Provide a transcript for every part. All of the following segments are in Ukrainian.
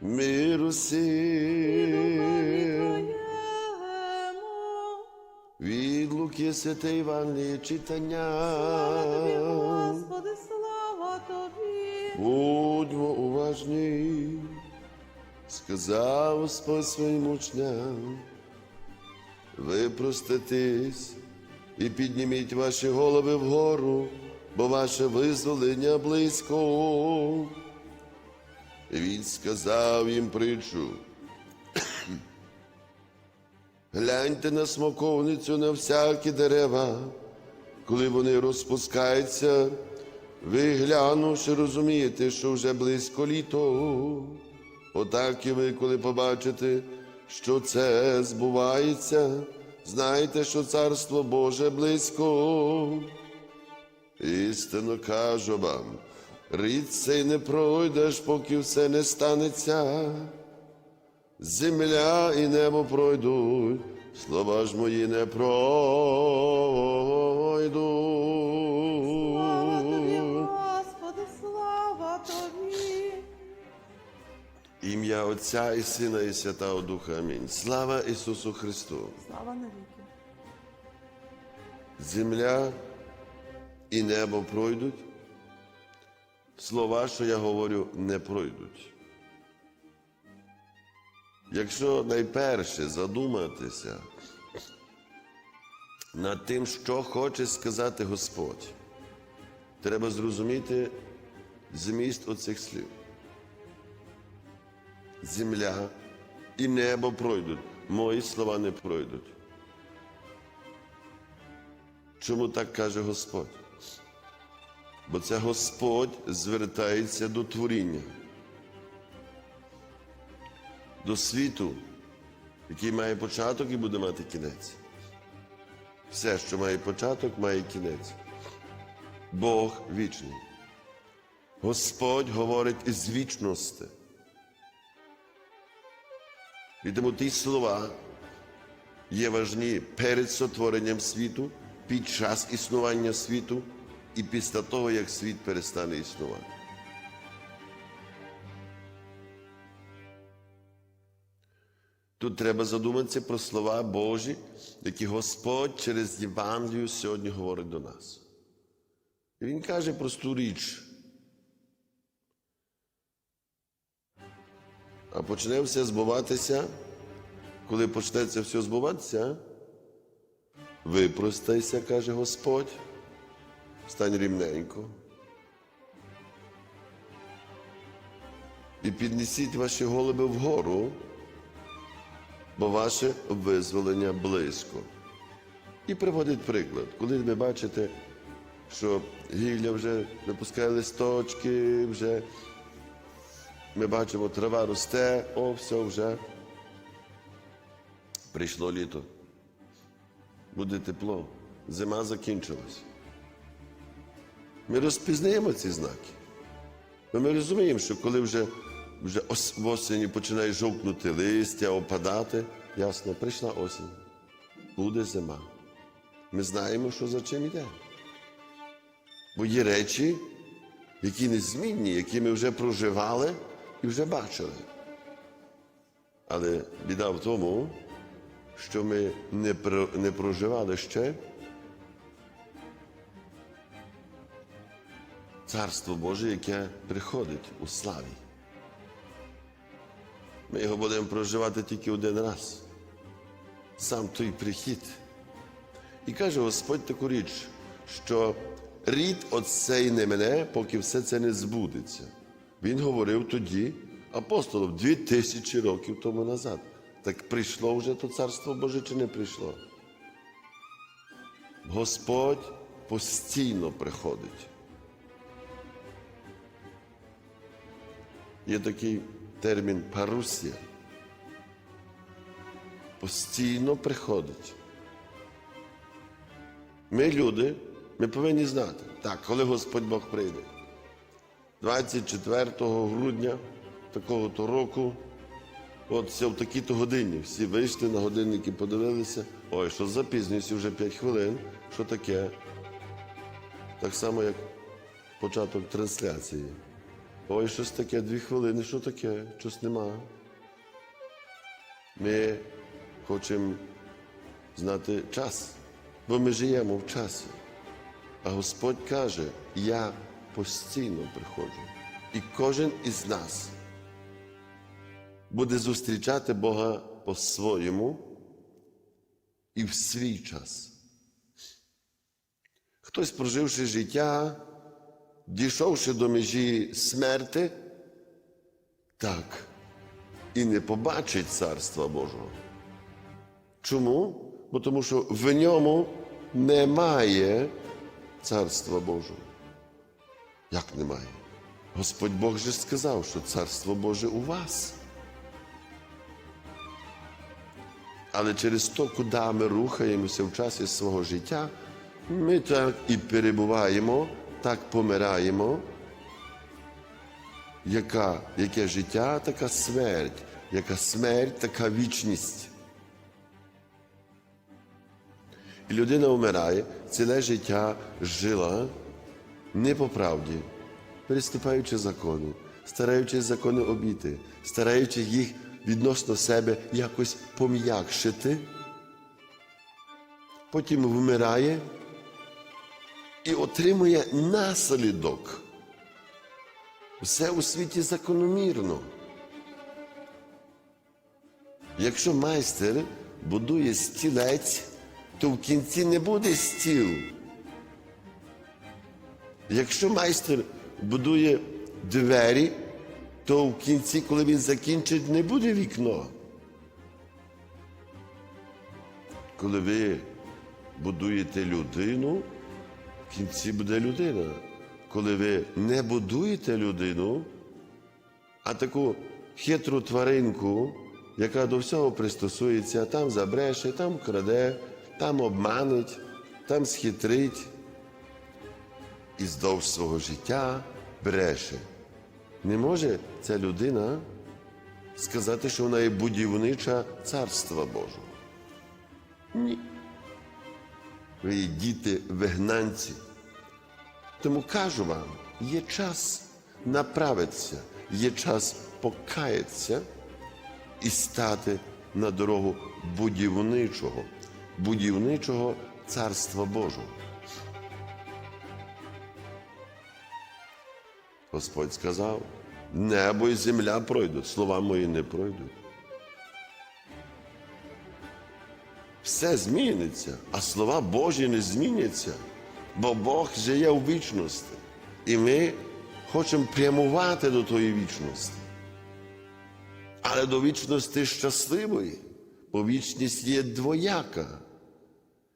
Миру сил. Від Луки Святе Івангеліє читання. Господи, слава тобі. Будьмо уважні, сказав Господь своїм учням, випроститись і підніміть ваші голови вгору, бо ваше визволення близько. Він сказав їм притчу. Гляньте на смоковницю на всякі дерева, коли вони розпускаються, ви глянувши, розумієте, що вже близько літо. Отак і ви, коли побачите, що це збувається, знайте, що Царство Боже близько. Істинно кажу вам, рід цей не пройдеш, поки все не станеться. Земля і небо пройдуть, слова ж мої не Слава тобі. Господи, слава тобі. Ім'я Отця і Сина, і Святого Духа. Амінь. Слава Ісусу Христу! Слава навіки. Земля і небо пройдуть. Слова, що я говорю, не пройдуть. Якщо найперше задуматися над тим, що хоче сказати Господь, треба зрозуміти зміст оцих слів. Земля і небо пройдуть, мої слова не пройдуть. Чому так каже Господь? Бо це Господь звертається до творіння, до світу, який має початок і буде мати кінець. Все, що має початок, має кінець. Бог вічний. Господь говорить із вічності. І тому ті слова є важні перед сотворенням світу, під час існування світу і після того, як світ перестане існувати. Тут треба задуматися про слова Божі, які Господь через Євангелію сьогодні говорить до нас. І Він каже просту річ. А почне все збуватися, коли почне це все збуватися, випростайся, каже Господь, стань рівненько. І піднесіть ваші голови вгору, бо ваше визволення близько. І приводить приклад, коли ви бачите, що гілля вже випускає листочки, вже ми бачимо, трава росте, о, все вже. Прийшло літо. Буде тепло. Зима закінчилась. Ми розпізнаємо ці знаки. Бо ми розуміємо, що коли вже, вже в осені починає жовкнути листя, опадати, ясно, прийшла осінь. Буде зима. Ми знаємо, що за чим йде. Бо є речі, які незмінні, які ми вже проживали і вже бачили. Але біда в тому, що ми не проживали ще Царство Боже, яке приходить у славі. Ми його будемо проживати тільки один раз. Сам той прихід. І каже Господь таку річ, що рід оцей не мене, поки все це не збудеться. Він говорив тоді апостолам дві тисячі років тому назад. Так прийшло вже то царство Боже чи не прийшло? Господь постійно приходить. Є такий термін парусія. Постійно приходить. Ми, люди, ми повинні знати, так, коли Господь Бог прийде. 24 грудня такого-то року, от в такій-то годині. Всі вийшли на годинники, подивилися. Ой, що запізнююся вже 5 хвилин. Що таке? Так само, як початок трансляції. Ой, щось таке, дві хвилини, що таке? Щось нема. Ми хочемо знати час, бо ми живемо в часі. А Господь каже, я постійно приходжу. І кожен із нас буде зустрічати Бога по-своєму і в свій час. Хтось, проживши життя, дійшовши до межі смерти, так, і не побачить Царства Божого. Чому? Бо тому що в ньому немає Царства Божого. Як немає? Господь Бог же сказав, що Царство Боже у вас. Але через то, куди ми рухаємося в часі свого життя, ми так і перебуваємо, так помираємо. Яка, яке життя, така смерть, яка смерть, така вічність. І людина вмирає, ціле життя жила не по правді, переступаючи закони, стараючись закони обійти, стараючись їх відносно себе якось пом'якшити, потім вмирає і отримує наслідок. Все у світі закономірно. Якщо майстер будує стілець, то в кінці не буде стіл. Якщо майстер будує двері, то в кінці, коли він закінчить, не буде вікно. Коли ви будуєте людину, в кінці буде людина. Коли ви не будуєте людину, а таку хитру тваринку, яка до всього пристосується, там забреше, там краде, там обманить, там схитрить і здовж свого життя бреше. Не може ця людина сказати, що вона є будівнича царства Божого. Ні. Ви є діти вигнанці. Тому кажу вам, є час направитися, є час покаятися і стати на дорогу будівничого, будівничого царства Божого. Господь сказав, небо і земля пройдуть, слова мої не пройдуть. Все зміниться, а слова Божі не зміняться, бо Бог живе у вічності. І ми хочемо прямувати до тої вічності. Але до вічності щасливої, бо вічність є двояка.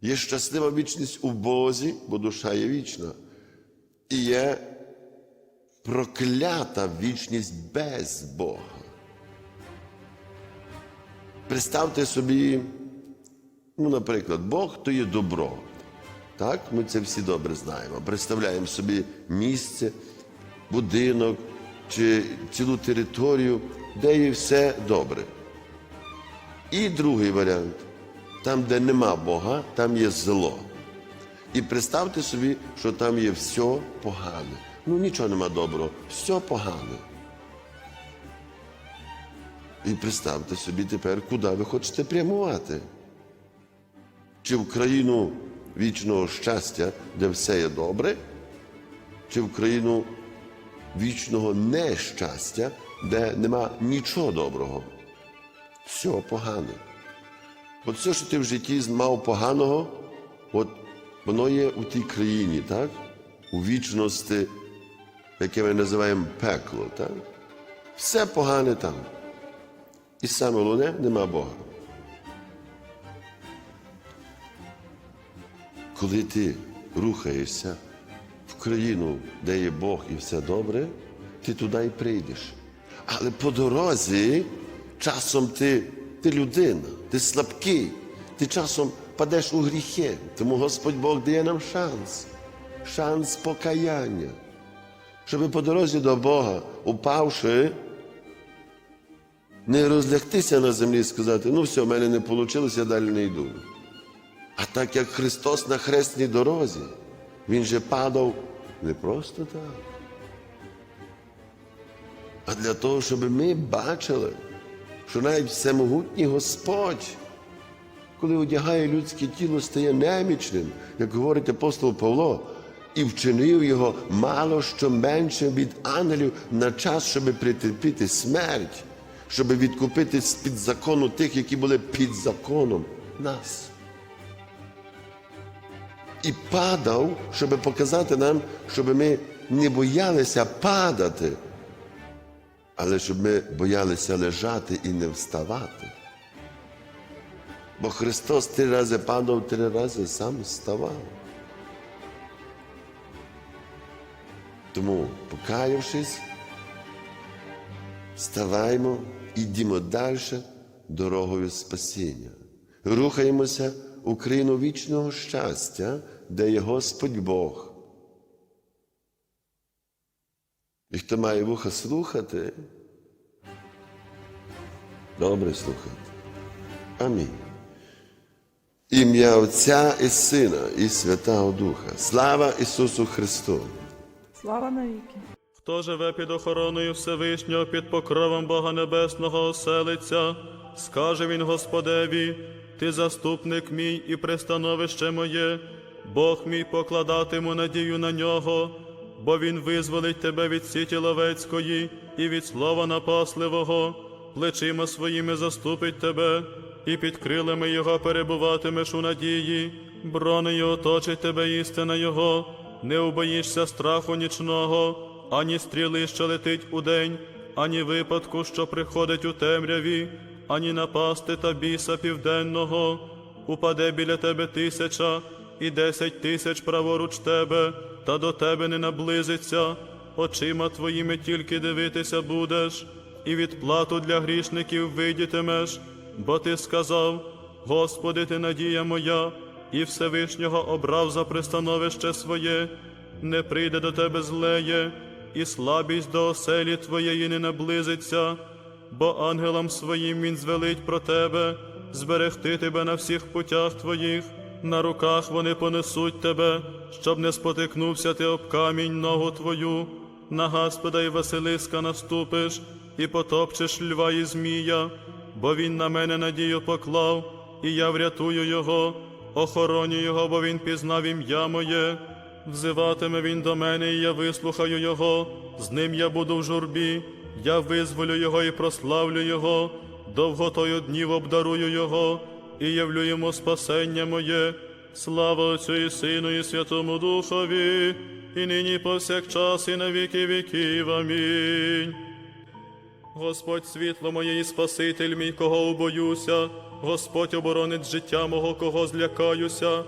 Є щаслива вічність у Бозі, бо душа є вічна. І є проклята вічність без Бога. Представте собі, ну, наприклад, Бог то є добро. Так, ми це всі добре знаємо. Представляємо собі місце, будинок чи цілу територію, де є все добре. І другий варіант там, де нема Бога, там є зло. І представте собі, що там є все погане. Ну нічого нема доброго, все погане. І представте собі тепер, куди ви хочете прямувати. Чи в країну вічного щастя, де все є добре, чи в країну вічного нещастя, де нема нічого доброго. Все погане. От все, що ти в житті мав поганого, от воно є у тій країні, так? У вічності, яке ми називаємо пекло, так? Все погане там. І саме головне нема Бога. Коли ти рухаєшся в країну, де є Бог і все добре, ти туди і прийдеш. Але по дорозі часом ти, ти людина, ти слабкий, ти часом падеш у гріхи. Тому Господь Бог дає нам шанс, шанс покаяння, щоб по дорозі до Бога, упавши, не розлягтися на землі і сказати, ну все, в мене не вийшло, я далі не йду. А так як Христос на хресній дорозі, Він же падав не просто так. а для того, щоб ми бачили, що навіть всемогутній Господь, коли одягає людське тіло, стає немічним, як говорить апостол Павло, і вчинив його мало що менше від ангелів на час, щоб притерпіти смерть, щоб відкупити з-під закону тих, які були під законом нас. І падав, щоб показати нам, щоб ми не боялися падати, але щоб ми боялися лежати і не вставати. Бо Христос три рази падав, три рази сам вставав. Тому, покаявшись, вставаймо і йдімо далі дорогою спасіння. Рухаємося у країну вічного щастя, де є Господь Бог. І хто має вуха слухати, добре слухати. Амінь. Ім'я Отця і Сина, і Святого Духа. Слава Ісусу Христу! Слава навіки. Хто живе під охороною Всевишнього, під покровом Бога Небесного оселиться, скаже він Господеві, Ти заступник мій і пристановище моє, Бог мій покладатиму надію на нього, бо Він визволить тебе від сіті ловецької і від слова напасливого, плечима своїми заступить тебе, і під крилами Його перебуватимеш у надії, бронею оточить тебе істина Його, не убоїшся страху нічного ані стріли, що летить удень, ані випадку, що приходить у темряві, ані напасти та біса південного. Упаде біля тебе тисяча і десять тисяч праворуч тебе, та до тебе не наблизиться. Очима твоїми тільки дивитися будеш, і відплату для грішників видітимеш, бо ти сказав: Господи, ти надія моя, і Всевишнього обрав за пристановище своє, не прийде до тебе злеє, і слабість до оселі твоєї не наблизиться, бо ангелам своїм він звелить про тебе, зберегти тебе на всіх путях твоїх, на руках вони понесуть тебе, щоб не спотикнувся ти об камінь ногу твою, на Господа і Василиска наступиш, і потопчеш льва і змія, бо він на мене надію поклав, і я врятую його, охороню його, бо він пізнав ім'я моє. Взиватиме він до мене, і я вислухаю його, з ним я буду в журбі, я визволю його і прославлю його, довготою днів обдарую його, і явлю йому спасення моє. Слава Отцю і Сину, і Святому Духові, і нині повсякчас, і на віки віків. Амінь. Господь світло моє і Спаситель мій, кого убоюся, Господь оборонить життя мого, кого злякаюся,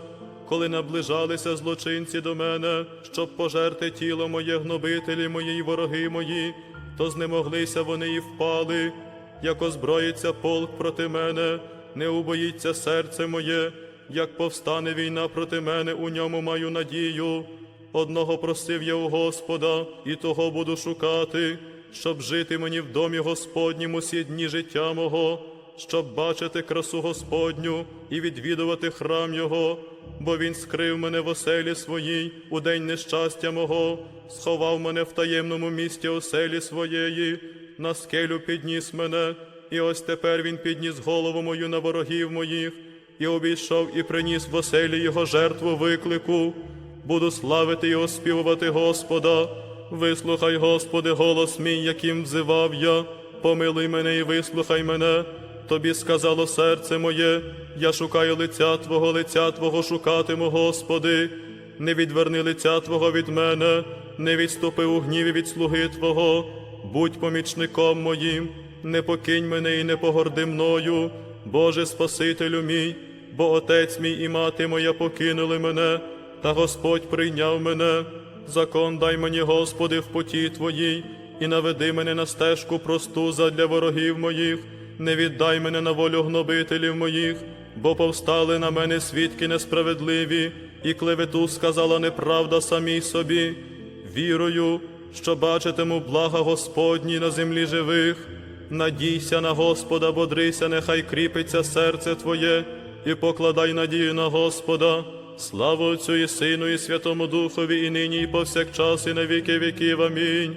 коли наближалися злочинці до мене, щоб пожерти тіло моє, гнобителі мої й вороги мої, то знемоглися вони і впали, як озброїться полк проти мене, не убоїться серце моє, як повстане війна проти мене, у ньому маю надію. Одного просив я у Господа, і того буду шукати, щоб жити мені в домі Господнім усі дні життя мого, щоб бачити красу Господню і відвідувати храм Його, бо Він скрив мене в оселі своїй у день нещастя мого, сховав мене в таємному місті оселі своєї, на скелю підніс мене, і ось тепер Він підніс голову мою на ворогів моїх, і обійшов і приніс в оселі Його жертву виклику. Буду славити і оспівувати Господа. Вислухай, Господи, голос мій, яким взивав я. Помилуй мене і вислухай мене. Тобі сказало серце моє, я шукаю лиця Твого, лиця Твого шукатиму, Господи. Не відверни лиця Твого від мене, не відступи у гніві від слуги Твого. Будь помічником моїм, не покинь мене і не погорди мною, Боже Спасителю мій, бо Отець мій і мати моя покинули мене та Господь прийняв мене. Закон дай мені, Господи, в поті Твоїй, і наведи мене на стежку просту задля ворогів моїх, не віддай мене на волю гнобителів моїх, бо повстали на мене свідки несправедливі, і клевету сказала неправда самій собі. Вірую, що бачитиму блага Господні на землі живих. Надійся на Господа, бодрися, нехай кріпиться серце Твоє, і покладай надію на Господа. Слава Отцю і Сину, і Святому Духові, і нині, і повсякчас, і на віки віків. Амінь.